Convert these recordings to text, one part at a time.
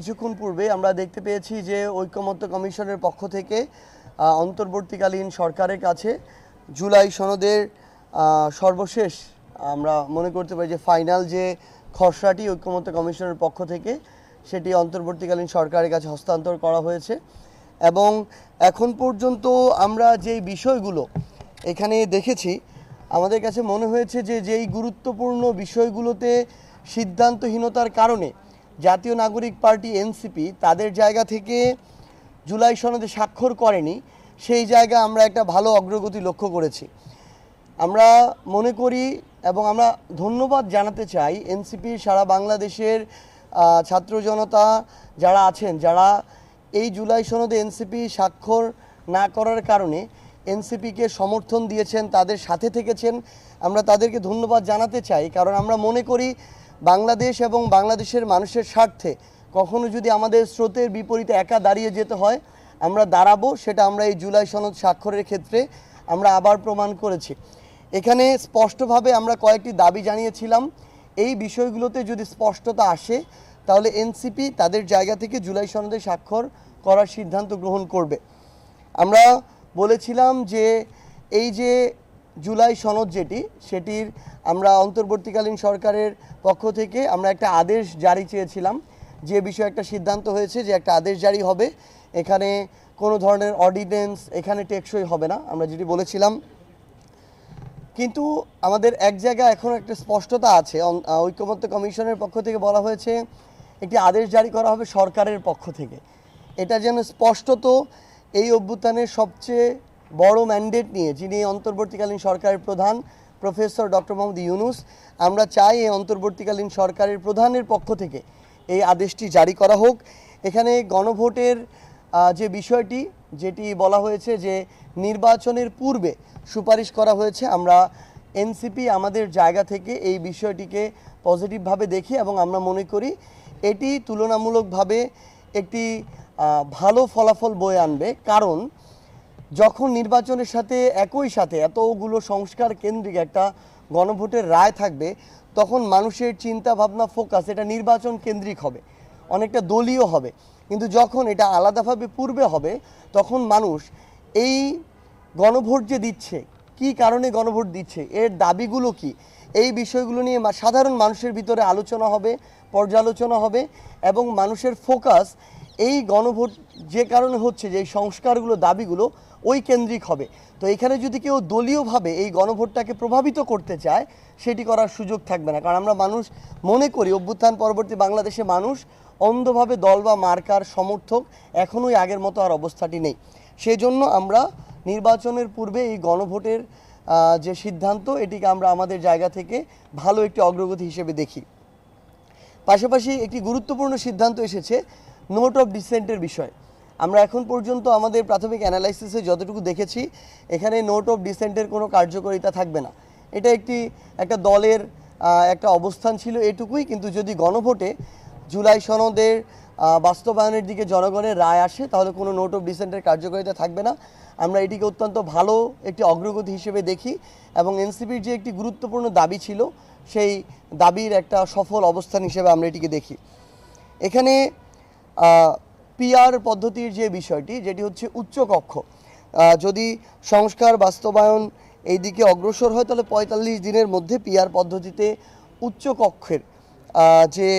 কিছুক্ষণ পূর্বে আমরা দেখতে পেয়েছি যে ঐকমত্য কমিশনের পক্ষ থেকে অন্তর্বর্তীকালীন সরকারের কাছে জুলাই সনদের সর্বশেষ আমরা মনে করতে পারি যে ফাইনাল যে খসড়াটি ঐকমত্য কমিশনের পক্ষ থেকে, সেটি অন্তর্বর্তীকালীন সরকারের কাছে হস্তান্তর করা হয়েছে। এবং এখন পর্যন্ত আমরা যেই বিষয়গুলো এখানে দেখেছি, আমাদের কাছে মনে হয়েছে যে যেই গুরুত্বপূর্ণ বিষয়গুলোতে সিদ্ধান্তহীনতার কারণে জাতীয় নাগরিক পার্টি এনসিপি তাদের জায়গা থেকে জুলাই সনদে স্বাক্ষর করেনি। সেই জায়গা আমরা একটা ভালো অগ্রগতি লক্ষ্য করেছি। আমরা মনে করি এবং আমরা ধন্যবাদ জানাতে চাই এনসিপি সারা বাংলাদেশের ছাত্র জনতা যারা আছেন, যারা এই জুলাই সনদে এনসিপি স্বাক্ষর না করার কারণে এনসিপিকে সমর্থন দিয়েছেন, তাদের সাথে থেকেছেন। আমরা তাদেরকে ধন্যবাদ জানাতে চাই, কারণ আমরা মনে করি বাংলাদেশ এবং বাংলাদেশের মানুষের স্বার্থে কখনো যদি আমাদের স্রোতের বিপরীতে একা দাঁড়িয়ে যেতে হয়, আমরা দাঁড়াবো, সেটা আমরা এই জুলাই সনদ স্বাক্ষরের ক্ষেত্রে আমরা আবার প্রমাণ করেছি। এখানে স্পষ্টভাবে আমরা কয়েকটি দাবি জানিয়েছিলাম। এই বিষয়গুলোতে যদি স্পষ্টতা আসে, তাহলে এনসিপি তাদের জায়গা থেকে জুলাই সনদে স্বাক্ষর করার সিদ্ধান্ত গ্রহণ করবে। আমরা বলেছিলাম যে, এই যে জুলাই সনদ যেটি, সেটির আমরা অন্তর্বর্তীকালীন সরকারের পক্ষ থেকে আমরা একটা আদেশ জারি চেয়েছিলাম। যে বিষয়ে একটা সিদ্ধান্ত হয়েছে যে একটা আদেশ জারি হবে, এখানে কোনো ধরনের অর্ডিন্যান্স এখানে টেকসই হবে না, আমরা যেটি বলেছিলাম। কিন্তু আমাদের এক জায়গায় এখন একটা স্পষ্টতা আছে ঐক্যমত্য কমিশনের পক্ষ থেকে বলা হয়েছে, একটি আদেশ জারি করা হবে সরকারের পক্ষ থেকে। এটা যেন স্পষ্টত এই অভ্যুত্থানের সবচেয়ে বড় ম্যান্ডেট নিয়ে, যিনি অন্তর্বর্তীকালীন সরকারের প্রধান, প্রফেসর ডক্টর মোহাম্মদ ইউনুস, আমরা চাই এই অন্তর্বর্তীকালীন সরকারের প্রধানের পক্ষ থেকে এই আদেশটি জারি করা হোক। এখানে গণভোটের যে বিষয়টি, যেটি বলা হয়েছে যে নির্বাচনের পূর্বে সুপারিশ করা হয়েছে, আমরা এনসিপি আমাদের জায়গা থেকে এই বিষয়টিকে পজিটিভভাবে দেখি এবং আমরা মনে করি এটি তুলনামূলকভাবে একটি ভালো ফলাফল বয়ে আনবে। কারণ যখন নির্বাচনের সাথে একই সাথে এতগুলো সংস্কার কেন্দ্রিক একটা গণভোটের রায় থাকবে, তখন মানুষের চিন্তা ভাবনা ফোকাস এটা নির্বাচন কেন্দ্রিক হবে, অনেকটা দলীয় হবে। কিন্তু যখন এটা আলাদাভাবে পূর্বে হবে, তখন মানুষ এই গণভোট যে দিচ্ছে, কি কারণে গণভোট দিচ্ছে, এর দাবিগুলো কি, এই বিষয়গুলো নিয়ে সাধারণ মানুষের ভিতরে আলোচনা হবে, পর্যালোচনা হবে এবং মানুষের ফোকাস এই গণভোট যে কারণে হচ্ছে যে সংস্কারগুলো, দাবিগুলো ওই কেন্দ্রিক হবে। তো এখানে যদি কেউ দলীয়ভাবে এই গণভোটটাকে প্রভাবিত করতে চায়, সেটি করার সুযোগ থাকবে না। কারণ আমরা মানুষ মনে করি, অভ্যুত্থান পরবর্তী বাংলাদেশে মানুষ অন্ধভাবে দল বা মার্কার সমর্থক, এখনোই আগের মতো আর অবস্থাটি নেই। সেজন্য আমরা নির্বাচনের পূর্বে এই গণভোটের যে সিদ্ধান্ত, এটিকে আমরা আমাদের জায়গা থেকে ভালো একটি অগ্রগতি হিসেবে দেখি। পাশাপাশি একটি গুরুত্বপূর্ণ সিদ্ধান্ত এসেছে নোট অফ ডিসেন্টের বিষয়। আমরা এখন পর্যন্ত আমাদের প্রাথমিক অ্যানালাইসিসে যতটুকু দেখেছি, এখানে নোট অফ ডিসেন্টের কোনো কার্যকারিতা থাকবে না। এটা একটি, একটা দলের একটা অবস্থান ছিল এটুকুই, কিন্তু যদি গণভোটে জুলাই সনদের বাস্তবায়নের দিকে জনগণের রায় আসে, তাহলে কোনো নোট অফ ডিসেন্টের কার্যকারিতা থাকবে না। আমরা এটিকে অত্যন্ত ভালো একটি অগ্রগতি হিসেবে দেখি এবং এনসিপির যে একটি গুরুত্বপূর্ণ দাবি ছিল, সেই দাবির একটা সফল অবস্থান হিসেবে আমরা এটিকে দেখি। এখানে পিআর পদ্ধতির যে বিষয়টি যেটি হচ্ছে উচ্চকক্ষ। আহ, যদি সংস্কার বাস্তবায়ন এই দিকে অগ্রসর হয় তাহলে পঁয়তাল্লিশ দিনের মধ্যে পিআর পদ্ধতিতে উচ্চকক্ষের আহ, যে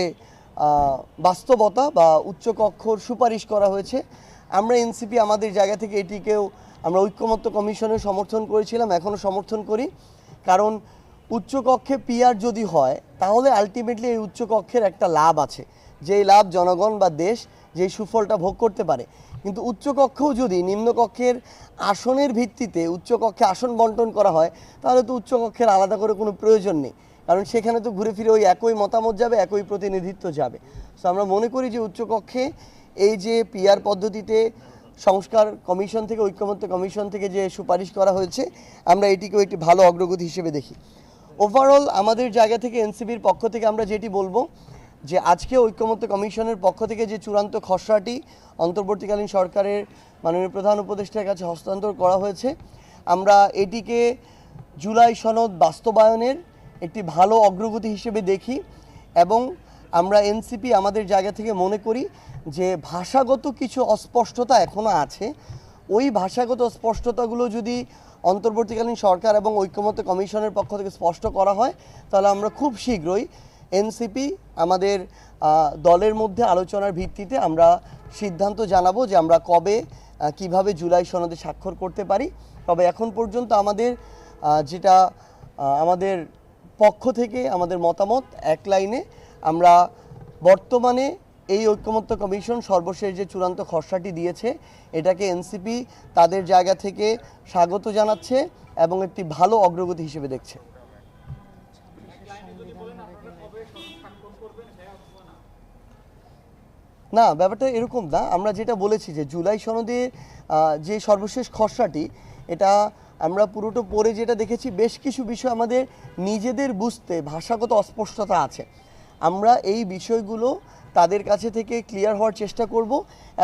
বাস্তবতা বা উচ্চকক্ষর সুপারিশ করা হয়েছে আমরা এনসিপি আমাদের জায়গা থেকে এটিকেও আমরা ঐক্যমত্য কমিশনের সমর্থন করেছিলাম এখনও সমর্থন করি। কারণ উচ্চকক্ষে পিআর যদি হয় তাহলে আলটিমেটলি এই উচ্চকক্ষের একটা লাভ আছে। যেই লাভ জনগণ বা দেশ যেই সুফলটা ভোগ করতে পারে। কিন্তু উচ্চকক্ষেও যদি নিম্নকক্ষের আসনের ভিত্তিতে উচ্চকক্ষে আসন বন্টন করা হয়, তাহলে তো উচ্চকক্ষের আলাদা করে কোনো প্রয়োজন নেই। কারণ সেখানে তো ঘুরে ফিরে ওই একই মতামত যাবে, একই প্রতিনিধিত্ব যাবে। সো আমরা মনে করি যে উচ্চকক্ষে এই যে পিআর পদ্ধতিতে সংস্কার কমিশন থেকে, ঐক্যমত্য কমিশন থেকে যে সুপারিশ করা হয়েছে, আমরা এটিকেও একটি ভালো অগ্রগতি হিসেবে দেখি। ওভারঅল আমাদের জায়গা থেকে এনসিবির পক্ষ থেকে আমরা যেটি বলব যে আজকে ঐক্যমত্য কমিশনের পক্ষ থেকে যে চূড়ান্ত খসড়াটি অন্তর্বর্তীকালীন সরকারের মাননীয় প্রধান উপদেষ্টার কাছে হস্তান্তর করা হয়েছে, আমরা এটিকে জুলাই সনদ বাস্তবায়নের একটি ভালো অগ্রগতি হিসেবে দেখি এবং আমরা এনসিপি আমাদের জায়গা থেকে মনে করি যে ভাষাগত কিছু অস্পষ্টতা এখনও আছে। ওই ভাষাগত স্পষ্টতাগুলো যদি অন্তর্বর্তীকালীন সরকার এবং ঐক্যমত্য কমিশনের পক্ষ থেকে স্পষ্ট করা হয়, তাহলে আমরা খুব শীঘ্রই এনসিপি আমাদের দলের মধ্যে আলোচনার ভিত্তিতে আমরা সিদ্ধান্ত জানাব যে আমরা কবে কীভাবে জুলাই সনদে স্বাক্ষর করতে পারি। তবে এখন পর্যন্ত আমাদের যেটা আমাদের পক্ষ থেকে, আমাদের মতামত, এক লাইনে আমরা বর্তমানে এই ঐক্যমত্য কমিশন সর্বশেষ যে চূড়ান্ত খসড়াটি দিয়েছে, এটাকে এনসিপি তাদের জায়গা থেকে স্বাগত জানাচ্ছে এবং একটি ভালো অগ্রগতি হিসেবে দেখছে। না, ব্যাপারটা এরকম না। আমরা যেটা বলেছি যে জুলাই সনদে যে সর্বশেষ খসড়াটি, এটা আমরা পুরোটা পড়ে যেটা দেখেছি, বেশ কিছু বিষয় আমাদের নিজেদের বুঝতে ভাষাগত অস্পষ্টতা আছে। আমরা এই বিষয়গুলো তাদের কাছে থেকে ক্লিয়ার হওয়ার চেষ্টা করব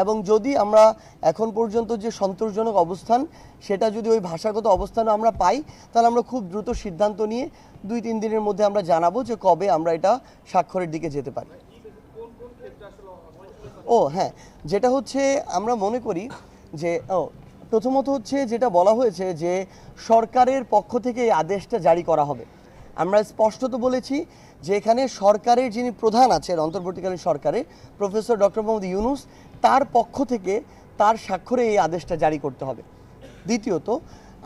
এবং যদি আমরা এখন পর্যন্ত যে সন্তোষজনক অবস্থান, সেটা যদি ওই ভাষাগত অবস্থানে আমরা পাই, তাহলে আমরা খুব দ্রুত সিদ্ধান্ত নিয়ে দুই তিন দিনের মধ্যে আমরা জানাব যে কবে আমরা এটা স্বাক্ষরের দিকে যেতে পারি। ও হ্যাঁ যেটা হচ্ছে আমরা মনে করি যে, ও, প্রথমত হচ্ছে যেটা বলা হয়েছে যে সরকারের পক্ষ থেকে এই আদেশটা জারি করা হবে। আমরা স্পষ্টত বলেছি যে এখানে সরকারের যিনি প্রধান আছেন, অন্তর্বর্তীকালীন সরকারে প্রফেসর ডক্টর মোহাম্মদ ইউনুস, তার পক্ষ থেকে তার স্বাক্ষরে এই আদেশটা জারি করতে হবে। দ্বিতীয়ত,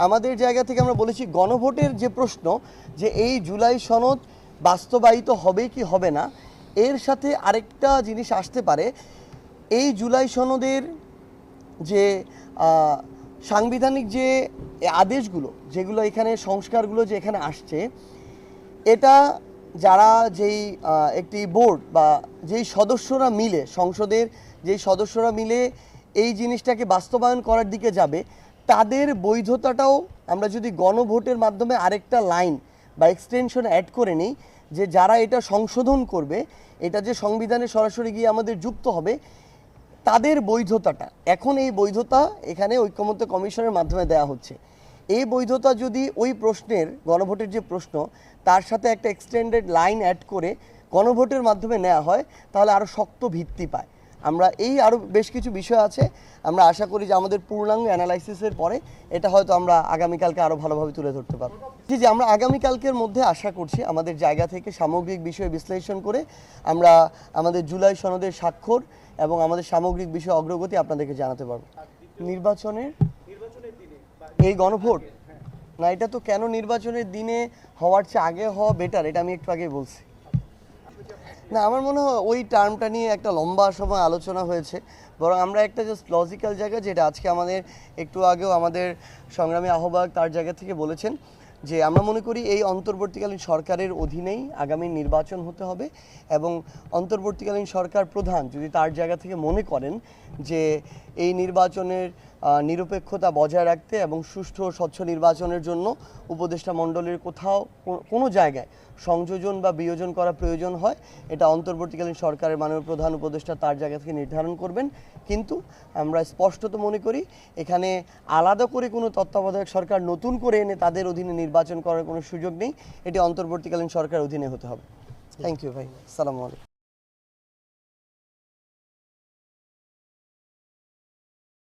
আমাদের জায়গা থেকে আমরা বলেছি গণভোটের যে প্রশ্ন যে এই জুলাই সনদ বাস্তবায়িত হবে কি হবে না, এর সাথে আরেকটা জিনিস আসতে পারে এই জুলাই সনদের যে সাংবিধানিক যে আদেশগুলো, যেগুলো এখানে, সংস্কারগুলো যে এখানে আসছে, এটা যারা যেই একটি বোর্ড বা যেই সদস্যরা মিলে, সংসদের যেই সদস্যরা মিলে এই জিনিসটাকে বাস্তবায়ন করার দিকে যাবে, তাদের বৈধতাটাও আমরা যদি গণভোটের মাধ্যমে আরেকটা লাইন বা এক্সটেনশন অ্যাড করে নিই, যে যারা এটা সংশোধন করবে, এটা যে সংবিধানে সরাসরি গিয়ে আমাদের যুক্ত হবে তাদের বৈধতাটা। এখন এই বৈধতা এখানে ঐক্যমত্য কমিশনের মাধ্যমে দেয়া হচ্ছে। এই বৈধতা যদি ওই প্রশ্নের, গণভোটের যে প্রশ্ন, তার সাথে একটা এক্সটেন্ডেড লাইন অ্যাড করে গণভোটের মাধ্যমে নেওয়া হয়, তাহলে আরও শক্ত ভিত্তি পায়। আমরা এই আরও বেশ কিছু বিষয় আছে। আমরা আশা করি যে আমাদের পূর্ণাঙ্গ অ্যানালাইসিসের পরে এটা হয়তো আমরা আগামীকালকে আরও ভালোভাবে তুলে ধরতে পারব। জি জি, আমরা আগামীকালকের মধ্যে আশা করছি আমাদের জায়গা থেকে সামগ্রিক বিষয় বিশ্লেষণ করে আমরা আমাদের জুলাই সনদের স্বাক্ষর এবং আমাদের সামগ্রিক বিষয় অগ্রগতি আপনাদেরকে জানাতে পারব। নির্বাচনের এই গণভোট? না, এটা তো কেন নির্বাচনের দিনে হওয়ার চেয়ে আগে হওয়া বেটার এটা আমি একটু আগে বলছি। না, আমার মনে হয় ওই টার্মটা নিয়ে একটা লম্বা সময় আলোচনা হয়েছে। বরং আমরা একটা জাস্ট লজিক্যাল জায়গা, যেটা আজকে আমাদের একটু আগেও আমাদের সংগ্রামী আহ্বায়ক তার জায়গা থেকে বলেছেন যে আমরা মনে করি এই অন্তর্বর্তীকালীন সরকারের অধীনেই আগামী নির্বাচন হতে হবে এবং অন্তর্বর্তীকালীন সরকার প্রধান যদি তার জায়গা থেকে মনে করেন যে এই নির্বাচনের নিরপেক্ষতা বজায় রাখতে এবং সুষ্ঠু ও স্বচ্ছ নির্বাচনের জন্য উপদেষ্টা মণ্ডলীর কোথাও কোনো জায়গায় সংযোজন বা বিয়োজন করা প্রয়োজন হয়, এটা অন্তর্বর্তীকালীন সরকারের মাননীয় প্রধান উপদেষ্টা তার জায়গা থেকে নির্ধারণ করবেন। কিন্তু আমরা স্পষ্টত মনে করি এখানে আলাদা করে কোনো তত্ত্বাবধায়ক সরকার নতুন করে এনে তাদের অধীনে নির্বাচন করার কোনো সুযোগ নেই। এটি অন্তর্বর্তীকালীন সরকার অধীনে হতে হবে। থ্যাংক ইউ ভাই। সালামু আলাইকুম।